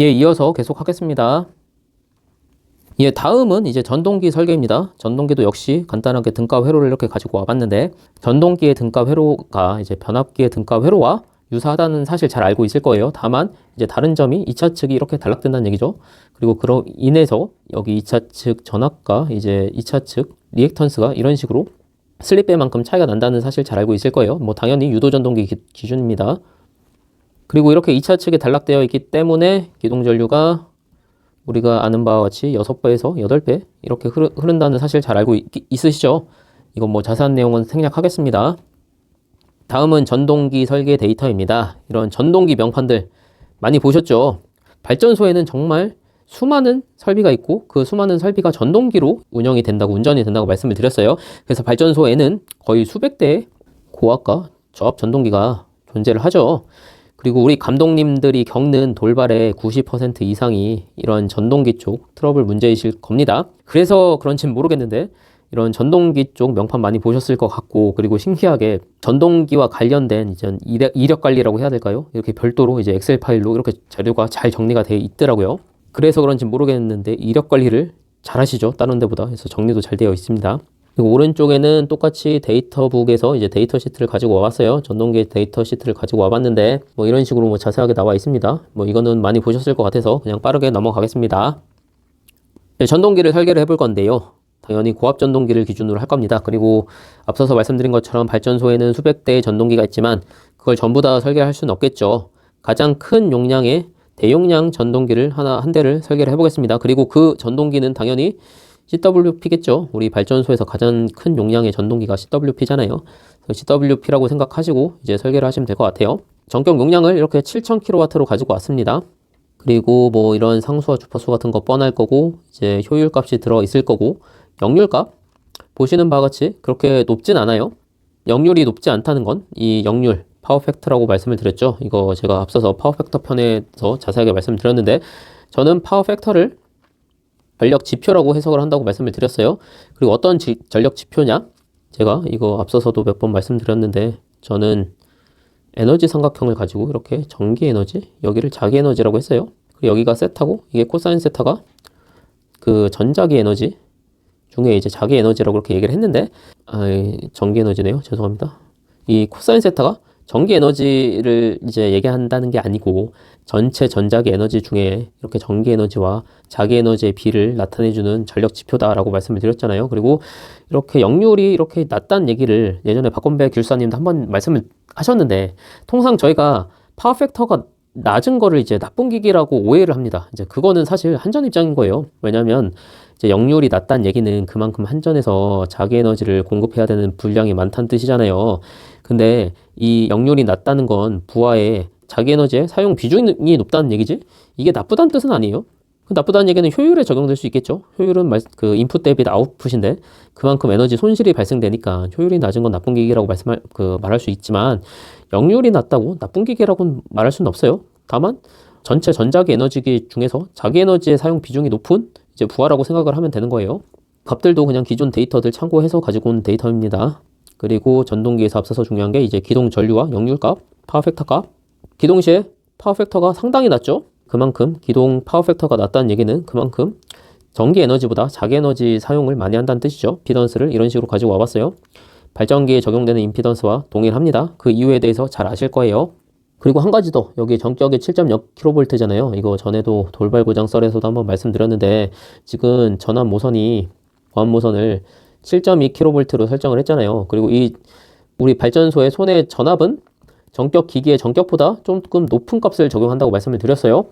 예, 이어서 계속 하겠습니다. 예, 다음은 이제 전동기 설계입니다. 전동기도 역시 간단하게 등가 회로를 이렇게 가지고 와봤는데, 전동기의 등가 회로가 이제 변압기의 등가 회로와 유사하다는 사실 잘 알고 있을 거예요. 다만, 이제 다른 점이 2차 측이 이렇게 단락된다는 얘기죠. 그리고 그로 인해서 여기 2차 측 전압과 이제 2차 측 리액턴스가 이런 식으로 슬립배만큼 차이가 난다는 사실 잘 알고 있을 거예요. 뭐 당연히 유도 전동기 기, 기준입니다. 그리고 이렇게 2차 측에 단락되어 있기 때문에 기동 전류가 우리가 아는 바와 같이 6배에서 8배 이렇게 흐르, 흐른다는 사실 잘 알고 있, 있으시죠? 이건 뭐 자세한 내용은 생략하겠습니다. 다음은 전동기 설계 데이터입니다. 이런 전동기 명판들 많이 보셨죠? 발전소에는 정말 수많은 설비가 있고 그 수많은 설비가 전동기로 운영이 된다고 운전이 된다고 말씀을 드렸어요. 그래서 발전소에는 거의 수백 대의 고압과 저압 전동기가 존재를 하죠. 그리고 우리 감독님들이 겪는 돌발의 90% 이상이 이런 전동기 쪽 트러블 문제이실 겁니다. 그래서 그런지는 모르겠는데 이런 전동기 쪽 명판 많이 보셨을 것 같고 그리고 신기하게 전동기와 관련된 이제 이력, 관리라고 해야 될까요? 이렇게 별도로 이제 엑셀 파일로 이렇게 자료가 잘 정리가 되어 있더라고요. 그래서 그런지 모르겠는데 이력 관리를 잘 하시죠. 다른 데보다. 그래서 정리도 잘 되어 있습니다. 그리고 오른쪽에는 똑같이 데이터북에서 이제 데이터 시트를 가지고 와봤어요. 전동기 데이터 시트를 가지고 와봤는데 뭐 이런 식으로 뭐 자세하게 나와 있습니다. 뭐 이거는 많이 보셨을 것 같아서 그냥 빠르게 넘어가겠습니다. 네, 전동기를 설계를 해볼 건데요. 당연히 고압 전동기를 기준으로 할 겁니다. 그리고 앞서서 말씀드린 것처럼 발전소에는 수백 대의 전동기가 있지만 그걸 전부 다 설계할 수는 없겠죠. 가장 큰 용량의 대용량 전동기를 하나 한 대를 설계를 해보겠습니다. 그리고 그 전동기는 당연히 CWP겠죠. 우리 발전소에서 가장 큰 용량의 전동기가 CWP잖아요. CWP라고 생각하시고 이제 설계를 하시면 될 것 같아요. 전격 용량을 이렇게 7000kW로 가지고 왔습니다. 그리고 뭐 이런 상수와 주파수 같은 거 뻔할 거고 이제 효율 값이 들어 있을 거고 역률 값 보시는 바와 같이 그렇게 높진 않아요. 역률이 높지 않다는 건 이 역률 파워 팩터라고 말씀을 드렸죠. 이거 제가 앞서서 파워 팩터 편에서 자세하게 말씀드렸는데 저는 파워 팩터를 전력 지표라고 해석을 한다고 말씀을 드렸어요. 그리고 어떤 지, 전력 지표냐? 제가 이거 앞서서도 몇 번 말씀드렸는데 저는 에너지 삼각형을 가지고 이렇게 전기 에너지, 여기를 자기 에너지라고 했어요. 그리고 여기가 세타고 이게 코사인 세타가 그 전자기 에너지 중에 이제 자기 에너지라고 그렇게 얘기를 했는데 아, 전기 에너지네요. 죄송합니다. 이 코사인 세타가 전기 에너지를 이제 얘기한다는 게 아니고 전체 전자기 에너지 중에 이렇게 전기 에너지와 자기 에너지의 비를 나타내주는 전력 지표다라고 말씀을 드렸잖아요. 그리고 이렇게 역률이 이렇게 낮다는 얘기를 예전에 박건배 교수님도 한번 말씀을 하셨는데 통상 저희가 파워 팩터가 낮은 거를 이제 나쁜 기기라고 오해를 합니다. 이제 그거는 사실 한전 입장인 거예요. 왜냐하면 이제 역률이 낮다는 얘기는 그만큼 한전에서 자기 에너지를 공급해야 되는 분량이 많다는 뜻이잖아요. 근데 이 역률이 낮다는 건 부하의 자기 에너지의 사용 비중이 높다는 얘기지? 이게 나쁘다는 뜻은 아니에요. 그 나쁘다는 얘기는 효율에 적용될 수 있겠죠. 효율은 말, 그 인풋 대비 아웃풋인데 그만큼 에너지 손실이 발생되니까 효율이 낮은 건 나쁜 기기라고 말씀할 그 말할 수 있지만 역률이 낮다고 나쁜 기계라고는 말할 수는 없어요. 다만 전체 전자기 에너지기 중에서 자기 에너지의 사용 비중이 높은 이제 부하라고 생각을 하면 되는 거예요. 값들도 그냥 기존 데이터들 참고해서 가지고 온 데이터입니다. 그리고 전동기에서 앞서서 중요한 게 이제 기동 전류와 역률 값, 파워 팩터 값. 기동 시에 파워 팩터가 상당히 낮죠. 그만큼 기동 파워 팩터가 낮다는 얘기는 그만큼 전기 에너지보다 자기 에너지 사용을 많이 한다는 뜻이죠. 피던스를 이런 식으로 가지고 와봤어요. 발전기에 적용되는 임피던스와 동일합니다. 그 이유에 대해서 잘 아실 거예요. 그리고 한 가지 더 여기 전격이 7.0kV잖아요. 이거 전에도 돌발 고장 썰에서도 한번 말씀드렸는데 지금 전압 모선이 보안 모선을 7.2kV로 설정을 했잖아요. 그리고 이 우리 발전소의 손의 전압은 전격 기기의 전격보다 조금 높은 값을 적용한다고 말씀을 드렸어요.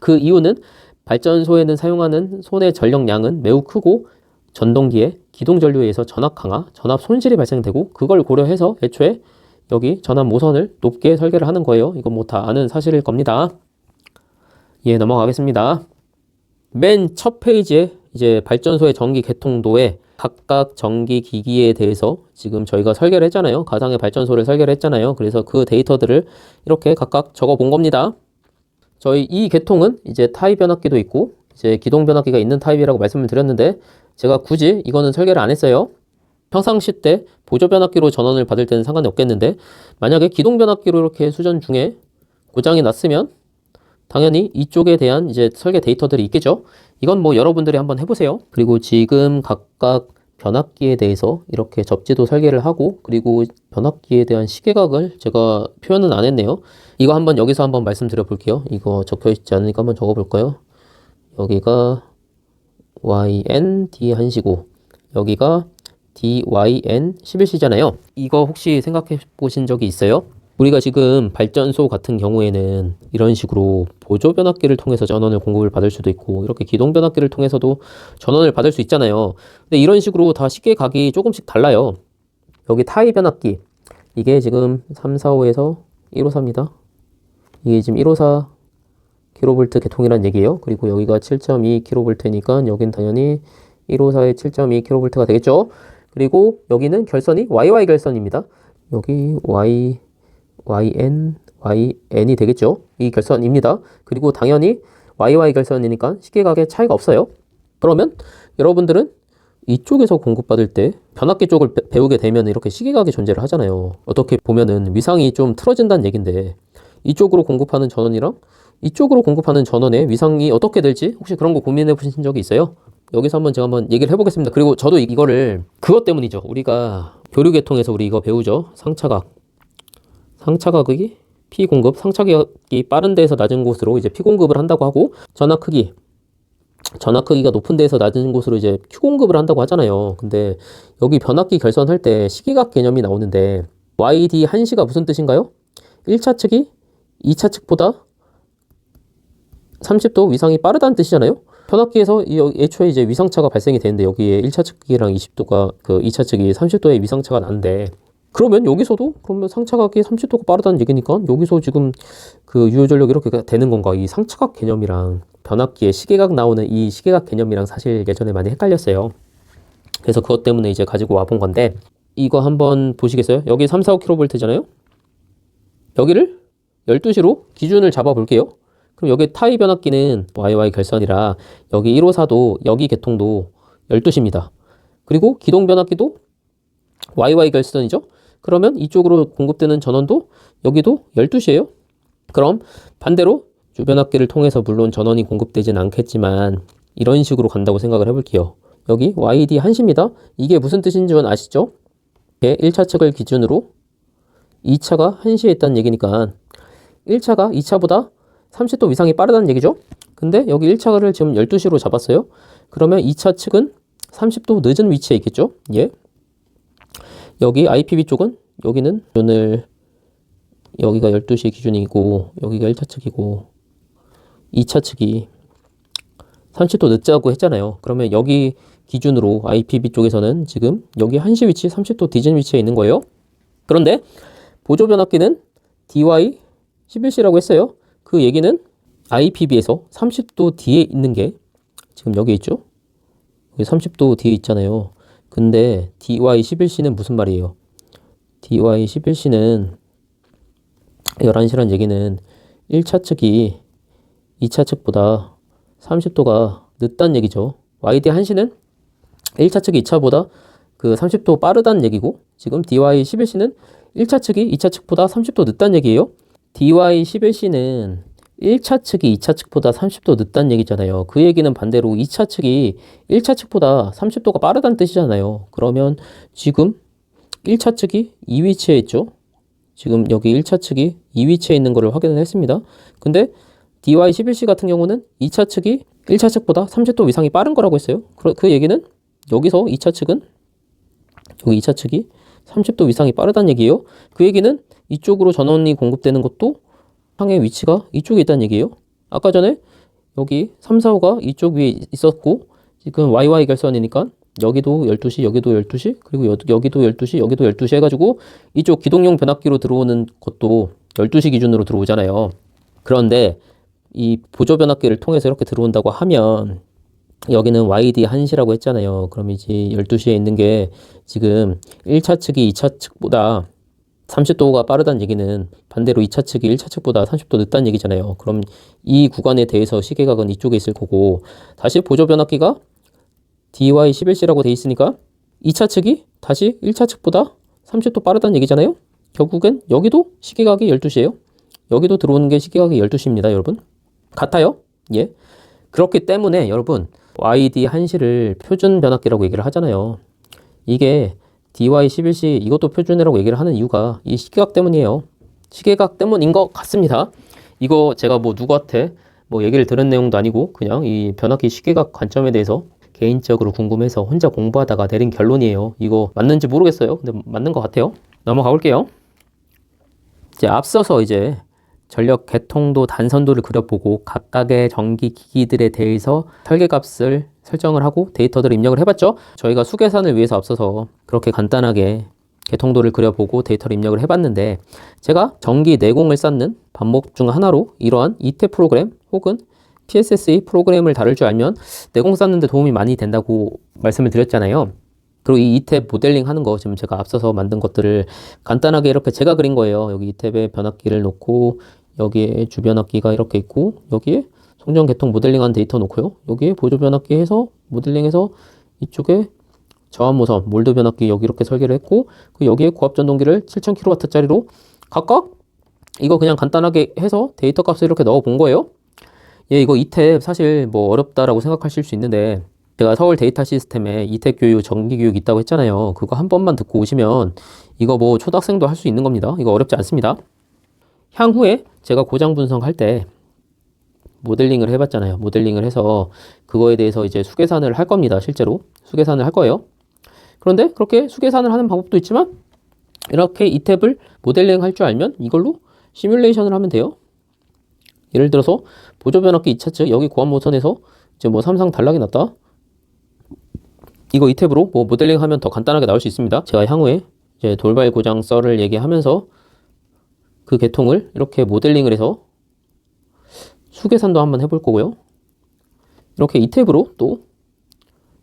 그 이유는 발전소에는 사용하는 손의 전력량은 매우 크고 전동기의 기동 전류에 의해서 전압 강화, 전압 손실이 발생되고 그걸 고려해서 애초에 여기 전압 모선을 높게 설계를 하는 거예요. 이건 뭐 다 아는 사실일 겁니다. 예, 넘어가겠습니다. 맨 첫 페이지에 이제 발전소의 전기 개통도에 각각 전기 기기에 대해서 지금 저희가 설계를 했잖아요. 가상의 발전소를 설계를 했잖아요. 그래서 그 데이터들을 이렇게 각각 적어 본 겁니다. 저희 이 계통은 이제 타입 변압기도 있고 이제 기동 변압기가 있는 타입이라고 말씀을 드렸는데 제가 굳이 이거는 설계를 안 했어요. 평상시 때 보조 변압기로 전원을 받을 때는 상관이 없겠는데 만약에 기동 변압기로 이렇게 수전 중에 고장이 났으면 당연히 이쪽에 대한 이제 설계 데이터들이 있겠죠. 이건 뭐 여러분들이 한번 해보세요. 그리고 지금 각각 변압기에 대해서 이렇게 접지도 설계를 하고 그리고 변압기에 대한 시계각을 제가 표현은 안 했네요. 이거 한번 여기서 한번 말씀드려 볼게요. 이거 적혀 있지 않으니까 한번 적어 볼까요? 여기가 YN D 한시고 여기가 DYN 11C잖아요. 이거 혹시 생각해 보신 적이 있어요? 우리가 지금 발전소 같은 경우에는 이런 식으로 보조 변압기를 통해서 전원을 공급을 받을 수도 있고 이렇게 기동 변압기를 통해서도 전원을 받을 수 있잖아요. 근데 이런 식으로 다 쉽게 각이 조금씩 달라요. 여기 타이 변압기 이게 지금 345에서 154입니다. 이게 지금 154 kV 개통이란 얘기예요. 그리고 여기가 7.2 kV니까 여긴 당연히 154의 7.2 kV가 되겠죠. 그리고 여기는 결선이 YY 결선입니다. 여기 Y YN YN이 되겠죠. 이 결선입니다. 그리고 당연히 YY 결선이니까 시계각에 차이가 없어요. 그러면 여러분들은 이쪽에서 공급받을 때 변압기 쪽을 배- 배우게 되면 이렇게 시계각이 존재를 하잖아요. 어떻게 보면은 위상이 좀 틀어진다는 얘긴데 이쪽으로 공급하는 전원이랑 이쪽으로 공급하는 전원의 위상이 어떻게 될지 혹시 그런 거 고민해 보신 적이 있어요? 여기서 한번 제가 한번 얘기를 해보겠습니다. 그리고 저도 이- 이거를 그것 때문이죠. 우리가 교류계통에서 우리 이거 배우죠. 상차각. 상차각이 P 공급, 상차각이 빠른 데에서 낮은 곳으로 이제 P 공급을 한다고 하고 전압 크기, 전압 크기가 높은 데에서 낮은 곳으로 이제 Q 공급을 한다고 하잖아요. 근데 여기 변압기 결선할 때 시기각 개념이 나오는데 YD 한시가 무슨 뜻인가요? 1차 측이 2차 측보다 30도 위상이 빠르다는 뜻이잖아요. 변압기에서 애초에 이제 위상차가 발생이 되는데 여기에 1차 측이랑 20도가 그 2차 측이 30도의 위상차가 나는데 그러면 여기서도 그러면 상차각이 30도가 빠르다는 얘기니까 여기서 지금 그 유효 전력 이렇게 되는 건가? 이 상차각 개념이랑 변압기에 시계각 나오는 이 시계각 개념이랑 사실 예전에 많이 헷갈렸어요. 그래서 그것 때문에 이제 가지고 와 본 건데 이거 한번 보시겠어요? 여기 3, 4, 5kV잖아요. 여기를 12시로 기준을 잡아 볼게요. 그럼 여기 타이 변압기는 YY 결선이라 여기 154도 여기 개통도 12시입니다. 그리고 기동 변압기도 YY 결선이죠. 그러면 이쪽으로 공급되는 전원도 여기도 12시예요. 그럼 반대로 주변압기를 통해서 물론 전원이 공급되진 않겠지만 이런 식으로 간다고 생각을 해볼게요. 여기 YD 한시입니다. 이게 무슨 뜻인지는 아시죠? 1차 측을 기준으로 2차가 1시에 있다는 얘기니까 1차가 2차보다 30도 이상이 빠르다는 얘기죠. 근데 여기 1차를 지금 12시로 잡았어요. 그러면 2차 측은 30도 늦은 위치에 있겠죠. 예. 여기 IPB 쪽은 여기는 오늘 여기가 12시 기준이고 여기가 1차 측이고 2차 측이 30도 늦자고 했잖아요. 그러면 여기 기준으로 IPB 쪽에서는 지금 여기 1시 위치 30도 뒤진 위치에 있는 거예요. 그런데 보조 변압기는 DY 11C라고 했어요. 그 얘기는 IPB에서 30도 뒤에 있는 게 지금 여기 있죠? 여기 30도 뒤에 있잖아요. 근데 DY11C는 무슨 말이에요? DY11C는 11시란 얘기는 1차 측이 2차 측보다 30도가 늦다는 얘기죠. YD1C는 1차 측이 2차보다 그 30도 빠르다는 얘기고 지금 DY11C는 1차 측이 2차 측보다 30도 늦다는 얘기예요. DY11C는 1차 측이 2차 측보다 30도 늦다는 얘기잖아요. 그 얘기는 반대로 2차 측이 1차 측보다 30도가 빠르다는 뜻이잖아요. 그러면 지금 1차 측이 이 위치에 있죠. 지금 여기 1차 측이 이 위치에 있는 것을 확인을 했습니다. 근데 DY11C 같은 경우는 2차 측이 1차 측보다 30도 이상이 빠른 거라고 했어요. 그, 그 얘기는 여기서 2차 측은 여기 2차 측이 30도 이상이 빠르다는 얘기예요. 그 얘기는 이쪽으로 전원이 공급되는 것도 항의 위치가 이쪽에 있다는 얘기예요. 아까 전에 여기 3, 4, 5가 이쪽 위에 있었고 지금 YY 결선이니까 여기도 12시, 여기도 12시, 그리고 여, 여기도 12시, 여기도 12시 해가지고 이쪽 기동용 변압기로 들어오는 것도 12시 기준으로 들어오잖아요. 그런데 이 보조 변압기를 통해서 이렇게 들어온다고 하면 여기는 YD 한시라고 했잖아요. 그럼 이제 12시에 있는 게 지금 1차 측이 2차 측보다 30도가 빠르다는 얘기는 반대로 2차 측이 1차 측보다 30도 늦다는 얘기잖아요. 그럼 이 구간에 대해서 시계각은 이쪽에 있을 거고 다시 보조 변압기가 DY11C라고 돼 있으니까 2차 측이 다시 1차 측보다 30도 빠르다는 얘기잖아요. 결국엔 여기도 시계각이 12시예요. 여기도 들어오는 게 시계각이 12시입니다, 여러분. 같아요. 예. 그렇기 때문에 여러분 YD 한시를 표준 변압기라고 얘기를 하잖아요. 이게 DY11C 이것도 표준이라고 얘기를 하는 이유가 이 시계각 때문이에요. 시계각 때문인 것 같습니다. 이거 제가 뭐 누구한테 뭐 얘기를 들은 내용도 아니고 그냥 이 변압기 시계각 관점에 대해서 개인적으로 궁금해서 혼자 공부하다가 내린 결론이에요. 이거 맞는지 모르겠어요. 근데 맞는 것 같아요. 넘어가 볼게요. 이제 앞서서 이제 전력 개통도 단선도를 그려보고 각각의 전기 기기들에 대해서 설계값을 설정을 하고 데이터들을 입력을 해봤죠. 저희가 수계산을 위해서 앞서서 그렇게 간단하게 개통도를 그려보고 데이터를 입력을 해봤는데 제가 전기 내공을 쌓는 방법 중 하나로 이러한 이태 프로그램 혹은 PSSE 프로그램을 다룰 줄 알면 내공 쌓는 데 도움이 많이 된다고 말씀을 드렸잖아요. 그리고 이 이탭 모델링 하는 거 지금 제가 앞서서 만든 것들을 간단하게 이렇게 제가 그린 거예요. 여기 이탭에 변압기를 놓고 여기에 주변압기가 이렇게 있고 여기에 송전 개통 모델링한 데이터 놓고요. 여기에 보조 변압기 해서 모델링해서 이쪽에 저압 모섬 몰드 변압기 여기 이렇게 설계를 했고 그 여기에 고압 전동기를 7000kW짜리로 각각 이거 그냥 간단하게 해서 데이터 값을 이렇게 넣어 본 거예요. 예, 이거 이탭 사실 뭐 어렵다라고 생각하실 수 있는데 제가 서울 데이터 시스템에 이택 교육, 정기 교육 있다고 했잖아요. 그거 한 번만 듣고 오시면 이거 뭐 초등학생도 할 수 있는 겁니다. 이거 어렵지 않습니다. 향후에 제가 고장 분석할 때 모델링을 해봤잖아요. 모델링을 해서 그거에 대해서 이제 수계산을 할 겁니다. 실제로 수계산을 할 거예요. 그런데 그렇게 수계산을 하는 방법도 있지만 이렇게 이 탭을 모델링 할 줄 알면 이걸로 시뮬레이션을 하면 돼요. 예를 들어서 보조 변압기 2차 측 여기 고압 모선에서 이제 뭐 삼상 단락이 났다. 이거 이 탭으로 뭐 모델링 하면 더 간단하게 나올 수 있습니다. 제가 향후에 이제 돌발 고장 썰을 얘기하면서 그 계통을 이렇게 모델링을 해서 수계산도 한번 해볼 거고요. 이렇게 이 탭으로 또,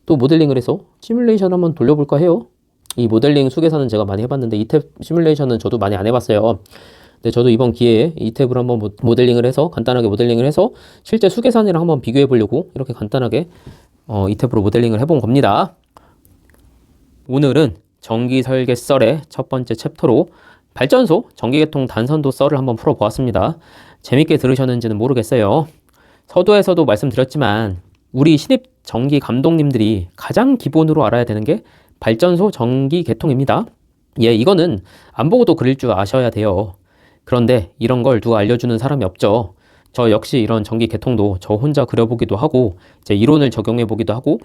또 모델링을 해서 시뮬레이션 한번 돌려볼까 해요. 이 모델링 수계산은 제가 많이 해봤는데 이 탭 시뮬레이션은 저도 많이 안 해봤어요. 근데 저도 이번 기회에 이 탭으로 한번 모- 모델링을 해서 간단하게 모델링을 해서 실제 수계산이랑 한번 비교해 보려고 이렇게 간단하게 어, 이 탭으로 모델링을 해본 겁니다. 오늘은 전기 설계 썰의 첫 번째 챕터로 발전소 전기계통 단선도 썰을 한번 풀어보았습니다. 재밌게 들으셨는지는 모르겠어요. 서두에서도 말씀드렸지만 우리 신입 전기 감독님들이 가장 기본으로 알아야 되는 게 발전소 전기 계통입니다. 예, 이거는 안 보고도 그릴 줄 아셔야 돼요. 그런데 이런 걸 누가 알려주는 사람이 없죠. 저 역시 이런 전기 계통도 저 혼자 그려보기도 하고 이제 이론을 적용해 보기도 하고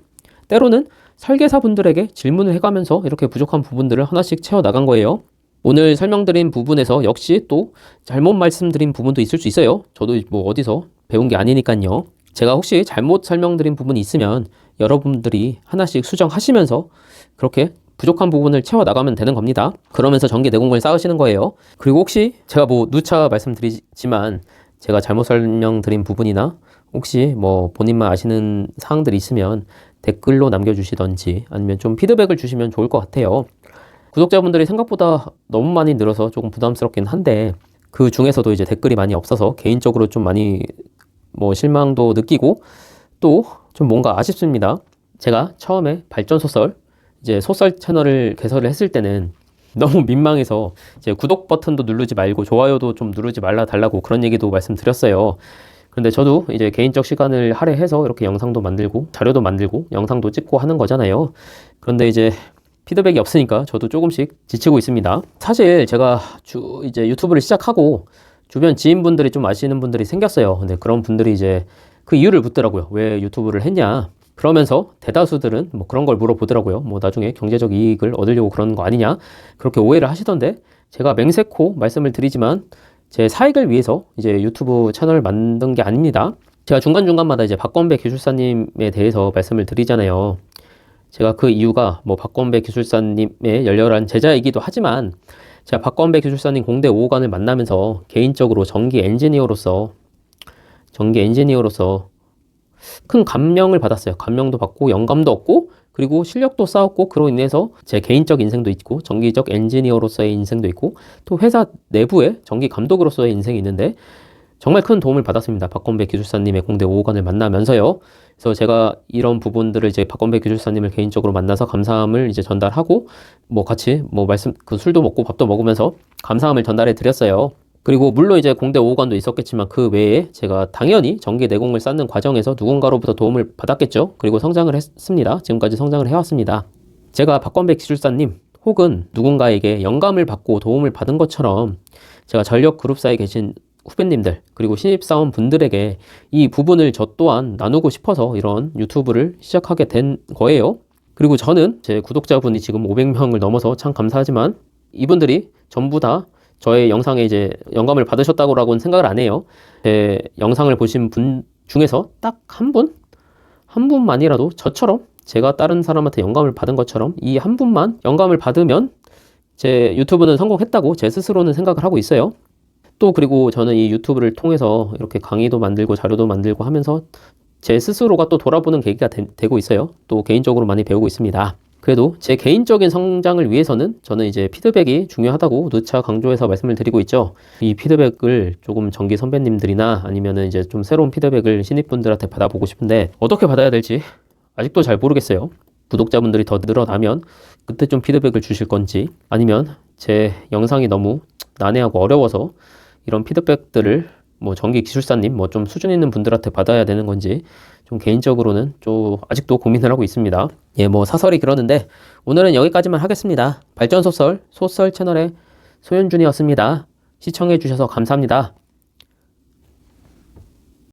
때로는 설계사분들에게 질문을 해가면서 이렇게 부족한 부분들을 하나씩 채워 나간 거예요. 오늘 설명드린 부분에서 역시 또 잘못 말씀드린 부분도 있을 수 있어요. 저도 뭐 어디서 배운 게 아니니까요. 제가 혹시 잘못 설명드린 부분이 있으면 여러분들이 하나씩 수정하시면서 그렇게 부족한 부분을 채워 나가면 되는 겁니다. 그러면서 전기 내공을 쌓으시는 거예요. 그리고 혹시 제가 뭐 누차 말씀드리지만 제가 잘못 설명드린 부분이나 혹시 뭐 본인만 아시는 사항들이 있으면 댓글로 남겨주시던지 아니면 좀 피드백을 주시면 좋을 것 같아요. 구독자분들이 생각보다 너무 많이 늘어서 조금 부담스럽긴 한데 그 중에서도 이제 댓글이 많이 없어서 개인적으로 좀 많이 뭐 실망도 느끼고 또 좀 뭔가 아쉽습니다. 제가 처음에 발전소 썰 이제 소설 채널을 개설을 했을 때는 너무 민망해서 이제 구독 버튼도 누르지 말고 좋아요도 좀 누르지 말라 달라고 그런 얘기도 말씀드렸어요. 그런데 저도 이제 개인적 시간을 할애해서 이렇게 영상도 만들고 자료도 만들고 영상도 찍고 하는 거잖아요. 그런데 이제 피드백이 없으니까 저도 조금씩 지치고 있습니다. 사실 제가 주 이제 유튜브를 시작하고 주변 지인분들이 좀 아시는 분들이 생겼어요. 근데 그런 분들이 이제 그 이유를 묻더라고요. 왜 유튜브를 했냐? 그러면서 대다수들은 뭐 그런 걸 물어보더라고요. 뭐 나중에 경제적 이익을 얻으려고 그러는 거 아니냐? 그렇게 오해를 하시던데 제가 맹세코 말씀을 드리지만 제 사익을 위해서 이제 유튜브 채널을 만든 게 아닙니다. 제가 중간중간마다 이제 박건배 기술사님에 대해서 말씀을 드리잖아요. 제가 그 이유가 뭐 박건배 기술사님의 열렬한 제자이기도 하지만 제가 박건배 기술사님 공대 5호관을 만나면서 개인적으로 전기 엔지니어로서 전기 엔지니어로서 큰 감명을 받았어요. 감명도 받고 영감도 얻고 그리고 실력도 쌓았고 그로 인해서 제 개인적 인생도 있고 전기적 엔지니어로서의 인생도 있고 또 회사 내부의 전기 감독으로서의 인생이 있는데 정말 큰 도움을 받았습니다. 박건배 기술사님의 공대 5호관을 만나면서요. 그래서 제가 이런 부분들을 이제 박건배 기술사님을 개인적으로 만나서 감사함을 이제 전달하고 뭐 같이 뭐 말씀 그 술도 먹고 밥도 먹으면서 감사함을 전달해 드렸어요. 그리고 물론 이제 공대 5관도 있었겠지만 그 외에 제가 당연히 전기 내공을 쌓는 과정에서 누군가로부터 도움을 받았겠죠. 그리고 성장을 했습니다. 지금까지 성장을 해왔습니다. 제가 박건배 기술사님 혹은 누군가에게 영감을 받고 도움을 받은 것처럼 제가 전력 그룹사에 계신 후배님들 그리고 신입사원 분들에게 이 부분을 저 또한 나누고 싶어서 이런 유튜브를 시작하게 된 거예요. 그리고 저는 제 구독자분이 지금 500명을 넘어서 참 감사하지만 이분들이 전부 다 저의 영상에 이제 영감을 받으셨다고라고는 생각을 안 해요. 제 영상을 보신 분 중에서 딱 한 분? 한 분만이라도 저처럼 제가 다른 사람한테 영감을 받은 것처럼 이 한 분만 영감을 받으면 제 유튜브는 성공했다고 제 스스로는 생각을 하고 있어요. 또 그리고 저는 이 유튜브를 통해서 이렇게 강의도 만들고 자료도 만들고 하면서 제 스스로가 또 돌아보는 계기가 되, 고 있어요. 또 개인적으로 많이 배우고 있습니다. 그래도 제 개인적인 성장을 위해서는 저는 이제 피드백이 중요하다고 누차 강조해서 말씀을 드리고 있죠. 이 피드백을 조금 전기 선배님들이나 아니면은 이제 좀 새로운 피드백을 신입분들한테 받아보고 싶은데 어떻게 받아야 될지 아직도 잘 모르겠어요. 구독자분들이 더 늘어나면 그때 좀 피드백을 주실 건지 아니면 제 영상이 너무 난해하고 어려워서 이런 피드백들을 뭐 전기 기술사님 뭐 좀 수준 있는 분들한테 받아야 되는 건지 좀 개인적으로는 좀 아직도 고민을 하고 있습니다. 예, 뭐 사설이 그러는데 오늘은 여기까지만 하겠습니다. 발전 소설 소설 채널의 소연준이었습니다. 시청해 주셔서 감사합니다.